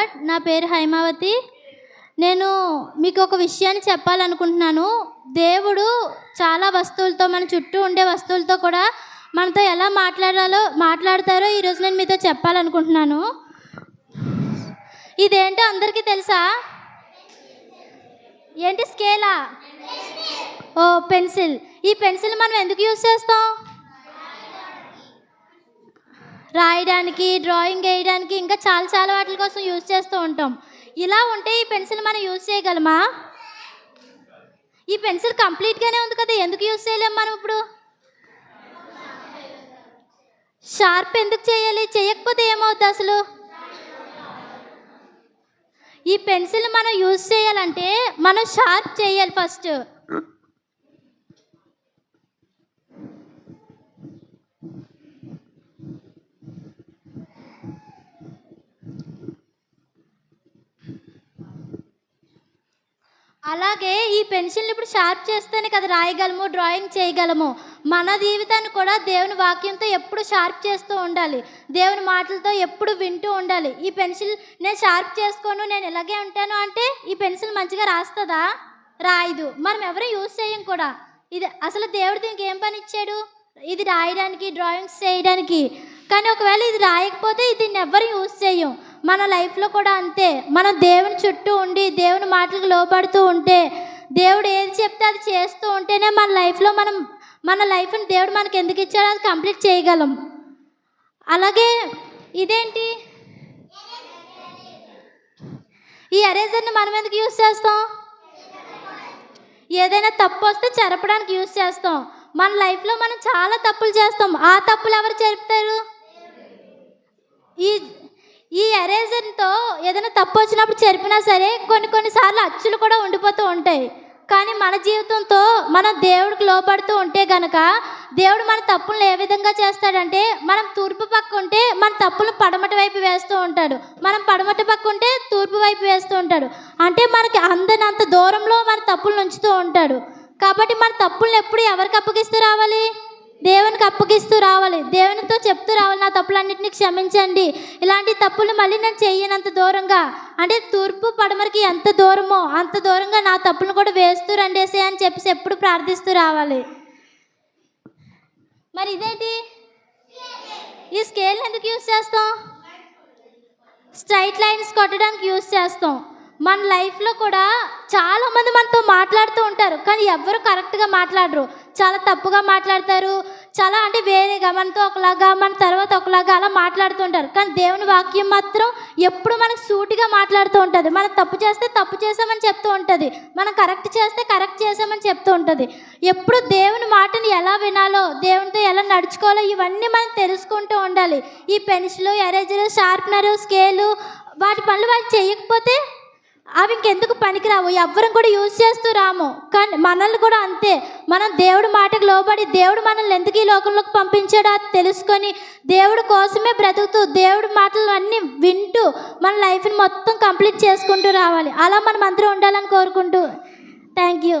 Lord నా పేరు హైమావతి. నేను మీకు ఒక విషయాన్ని చెప్పాలనుకుంటున్నాను. దేవుడు చాలా వస్తువులతో మన చుట్టూ ఉండే వస్తువులతో కూడా మనతో ఎలా మాట్లాడాలో మాట్లాడతారో ఈరోజు నేను మీతో చెప్పాలనుకుంటున్నాను. ఇదేంటో అందరికీ తెలుసా? ఏంటి స్కేలా? ఓ పెన్సిల్. ఈ పెన్సిల్ మనం ఎందుకు యూజ్ చేస్తాం? రాయడానికి డ్రాయింగ్ వేయడానికి ఇంకా చాలా చాలా వాటి కోసం యూజ్ చేస్తూ ఉంటాం. ఇలా ఉంటే ఈ పెన్సిల్ మనం యూజ్ చేయగలమా? ఈ పెన్సిల్ కంప్లీట్గానే ఉంది కదా ఎందుకు యూజ్ చేయలేం మనం ఇప్పుడు? షార్ప్ ఎందుకు చేయాలి? చేయకపోతే ఏమవుతుంది అసలు? ఈ పెన్సిల్ మనం యూజ్ చేయాలంటే మనం షార్ప్ చేయాలి ఫస్ట్ అలాగే ఈ పెన్సిల్ని ఇప్పుడు షార్ప్ చేస్తేనే కదా రాయగలము డ్రాయింగ్ చేయగలము. మన జీవితాన్ని కూడా దేవుని వాక్యంతో ఎప్పుడు షార్ప్ చేస్తూ ఉండాలి. దేవుని మాటలతో ఎప్పుడు వింటూ ఉండాలి. ఈ పెన్సిల్ నేను షార్ప్ చేసుకోను నేను ఇలాగే ఉంటాను అంటే ఈ పెన్సిల్ మంచిగా రాస్తుందా? రాయదు. మనం ఎవరు యూజ్ చేయం కూడా. ఇది అసలు దేవుడు దీనికి ఏం పని ఇచ్చాడు? ఇది రాయడానికి డ్రాయింగ్స్ చేయడానికి. కానీ ఒకవేళ ఇది రాయకపోతే దీన్ని ఎవ్వరు యూజ్ చేయం? మన లైఫ్లో కూడా అంతే. మనం దేవుని చుట్టూ ఉండి దేవుని మాటలకు లోపడుతూ ఉంటే దేవుడు ఏది చెప్తే అది చేస్తూ ఉంటేనే మన లైఫ్లో మనం మన లైఫ్ని దేవుడు మనకి ఎందుకు ఇచ్చాడో అది కంప్లీట్ చేయగలం. అలాగే ఇదేంటి? ఈ ఎరేజర్ని మనం ఎందుకు యూజ్ చేస్తాం? ఏదైనా తప్పు వస్తే చెరపడానికి యూస్ చేస్తాం. మన లైఫ్లో మనం చాలా తప్పులు చేస్తాం. ఆ తప్పులు ఎవరు చెప్తారు ఈ ఈ ఎరేజర్తో ఏదైనా తప్పు వచ్చినప్పుడు చెరిపినా సరే కొన్ని కొన్నిసార్లు అచ్చులు కూడా ఉండిపోతూ ఉంటాయి. కానీ మన జీవితంతో మనం దేవుడికి లోపడుతూ ఉంటే గనక దేవుడు మన తప్పులను ఏ విధంగా చేస్తాడంటే మనం తూర్పు పక్క ఉంటే మన తప్పులు పడమటి వైపు వేస్తూ ఉంటాడు. మనం పడమటి పక్క ఉంటే తూర్పు వైపు వేస్తూ ఉంటాడు. అంటే మనకి అందనంత దూరంలో మన తప్పులను ఉంచుతూ ఉంటాడు. కాబట్టి మన తప్పులను ఎప్పుడు ఎవరికి అప్పగిస్తూ రావాలి? దేవునికి అప్పగిస్తూ రావాలి. దేవునితో చెప్తూ రావాలి నా తప్పులన్నింటినీ క్షమించండి. ఇలాంటి తప్పులు మళ్ళీ నేను చేయనంత దూరంగా. అంటే తూర్పు పడమరికి ఎంత దూరమో అంత దూరంగా నా తప్పులను కూడా వేస్తూ రండేసే అని చెప్పేసి ఎప్పుడు ప్రార్థిస్తూ రావాలి. మరి ఇదేంటి? ఈ స్కేల్ ఎందుకు యూజ్ చేస్తాం? స్ట్రైట్ లైన్స్ కొట్టడానికి యూజ్ చేస్తాం. మన లైఫ్లో కూడా చాలా మంది మనతో మాట్లాడుతూ ఉంటారు. కానీ ఎవ్వరు కరెక్ట్గా మాట్లాడరు. చాలా తప్పుగా మాట్లాడతారు. చాలా అంటే వేరేగా మనతో ఒకలాగా మన తర్వాత ఒకలాగా అలా మాట్లాడుతూ ఉంటారు. కానీ దేవుని వాక్యం మాత్రం ఎప్పుడు మనకు సూటిగా మాట్లాడుతూ ఉంటుంది. మనం తప్పు చేస్తే తప్పు చేసామని చెప్తూ ఉంటుంది. మనం కరెక్ట్ చేస్తే కరెక్ట్ చేసామని చెప్తూ ఉంటుంది. ఎప్పుడు దేవుని మాటని ఎలా వినాలో దేవునితో ఎలా నడుచుకోవాలో ఇవన్నీ మనం తెలుసుకుంటూ ఉండాలి. ఈ పెన్సిల్ ఎరేజర్ షార్ప్నర్ స్కేలు వాటి పనులు వాళ్ళు చేయకపోతే అవి ఇంకెందుకు పనికిరావు? ఎవ్వరం కూడా యూజ్ చేస్తూ రాము. కానీ మనల్ని కూడా అంతే. మనం దేవుడి మాటకు లోబడి దేవుడు మనల్ని ఎందుకు ఈ లోకంలోకి పంపించాడో అది తెలుసుకొని దేవుడి కోసమే బ్రతుకుతూ దేవుడి మాటలు అన్నీ వింటూ మన లైఫ్ని మొత్తం కంప్లీట్ చేసుకుంటూ రావాలి. అలా మనం అందరూ ఉండాలని కోరుకుంటూ. Thank you.